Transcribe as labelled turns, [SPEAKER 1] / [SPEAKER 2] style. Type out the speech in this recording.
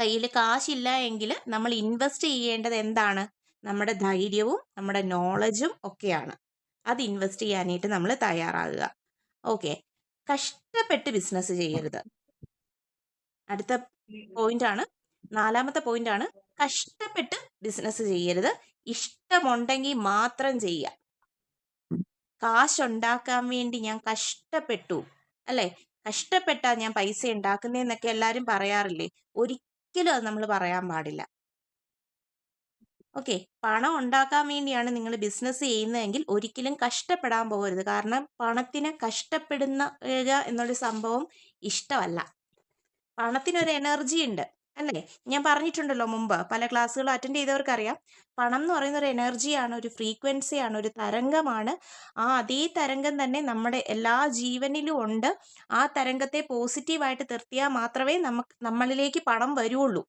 [SPEAKER 1] കയ്യിൽ കാശില്ല എങ്കിൽ നമ്മൾ ഇൻവെസ്റ്റ് ചെയ്യേണ്ടത് എന്താണ്? നമ്മുടെ ധൈര്യവും നമ്മുടെ നോളജും ഒക്കെയാണ്. അത് ഇൻവെസ്റ്റ് ചെയ്യാനായിട്ട് നമ്മൾ തയ്യാറാകുക. ഓക്കെ കഷ്ടപ്പെട്ട് ബിസിനസ് ചെയ്യരുത്. അടുത്ത പോയിന്റ് ആണ്. നാലാമത്തെ പോയിന്റ് ആണ്. കഷ്ടപ്പെട്ട് ബിസിനസ് ചെയ്യരുത്. ഇഷ്ടമുണ്ടെങ്കിൽ മാത്രം ചെയ്യുക. കാശുണ്ടാക്കാൻ വേണ്ടി ഞാൻ കഷ്ടപ്പെട്ടു. അല്ലെ? കഷ്ടപ്പെട്ടാ ഞാൻ പൈസ ഉണ്ടാക്കുന്നതെന്നൊക്കെ എല്ലാരും പറയാറില്ലേ? ഒരിക്കലും അത് നമ്മൾ പറയാൻ പാടില്ല. ഓക്കെ. പണം ഉണ്ടാക്കാൻ വേണ്ടിയാണ് നിങ്ങൾ ബിസിനസ് ചെയ്യുന്നതെങ്കിൽ ഒരിക്കലും കഷ്ടപ്പെടാൻ പോകരുത്. കാരണം പണത്തിന് കഷ്ടപ്പെടുന്ന എന്നൊരു സംഭവം ഇഷ്ടമല്ല. പണത്തിനൊരു എനർജി ഉണ്ട്. അല്ലേ? ഞാൻ പറഞ്ഞിട്ടുണ്ടല്ലോ മുമ്പ് പല ക്ലാസ്സുകളും അറ്റൻഡ് ചെയ്തവർക്കറിയാം. പണം എന്ന് പറയുന്ന ഒരു എനർജിയാണ് ഒരു ഫ്രീക്വൻസിയാണ് ഒരു തരംഗമാണ്. ആ അതേ തരംഗം തന്നെ നമ്മുടെ എല്ലാ ജീവനിലും ഉണ്ട്. ആ തരംഗത്തെ പോസിറ്റീവായിട്ട് നിർത്തിയാൽ മാത്രമേ നമുക്ക് നമ്മളിലേക്ക് പണം വരുള്ളൂ.